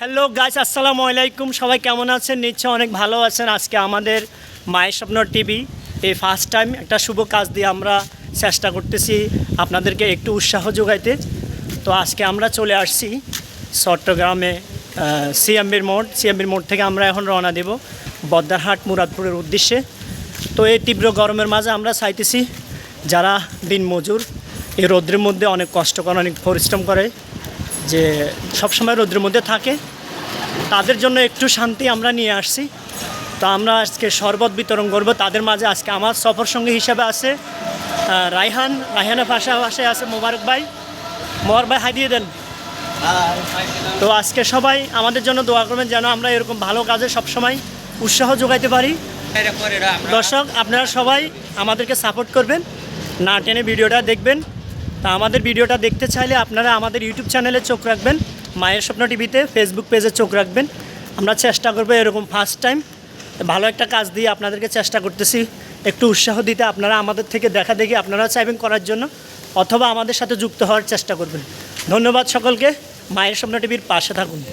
Hello guys আসসালামু আলাইকুম। সবাই কেমন আছেন? নিশ্চয় অনেক ভালো আছেন। আজকে আমাদের মায়ের স্বপ্ন টিভি, এই ফার্স্ট টাইম একটা শুভ কাজ দিয়ে আমরা চেষ্টা করতেছি আপনাদেরকে একটু উৎসাহ যোগাইতে। তো আজকে আমরা চলে আসছি চট্টগ্রামে সিএমবির মোড়। সিএমবির মোড় থেকে আমরা এখন রওনা দেব বদ্দারহাট, মুরাদপুরের উদ্দেশ্যে। তো এই তীব্র গরমের মাঝে আমরা চাইতেছি যারা দিন মজুর এই রৌদ্রের মধ্যে অনেক কষ্ট করে, অনেক পরিশ্রম করে যে সবসময় রৌদ্রের মধ্যে থাকে তাদের জন্য একটু শান্তি আমরা নিয়ে আসছি। তো আমরা আজকে শরবত বিতরণ করব। তাদের মাঝে আজকে আমার সফর সঙ্গী হিসাবে আছে রায়হান। রায়হানের পাশাপাশি আছে মোবারক ভাই। মোবারক ভাই হাই দিয়ে দেন। তো আজকে সবাই আমাদের জন্য দোয়া করবেন যেন আমরা এরকম ভালো কাজে সবসময় উৎসাহ যোগাইতে পারি। দর্শক আপনারা সবাই আমাদেরকে সাপোর্ট করবেন। না টেনে ভিডিওটা দেখবেন। তা আমাদের ভিডিওটা দেখতে চাইলে আপনারা আমাদের ইউটিউব চ্যানেলে চোখ রাখবেন, মায়ের স্বপ্ন টিভিতে ফেসবুক পেজে চোখ রাখবেন। আমরা চেষ্টা করব এরকম ফার্স্ট টাইম ভালো একটা কাজ দিয়ে আপনাদেরকে চেষ্টা করতেছি। একটু উৎসাহ দিতে আপনারা আমাদের থেকে দেখা দেখি আপনারা চাইবেন করার জন্য, অথবা আমাদের সাথে যুক্ত হওয়ার চেষ্টা করবেন। ধন্যবাদ সকলকে। মায়ের স্বপ্ন টিভির পাশে থাকুন।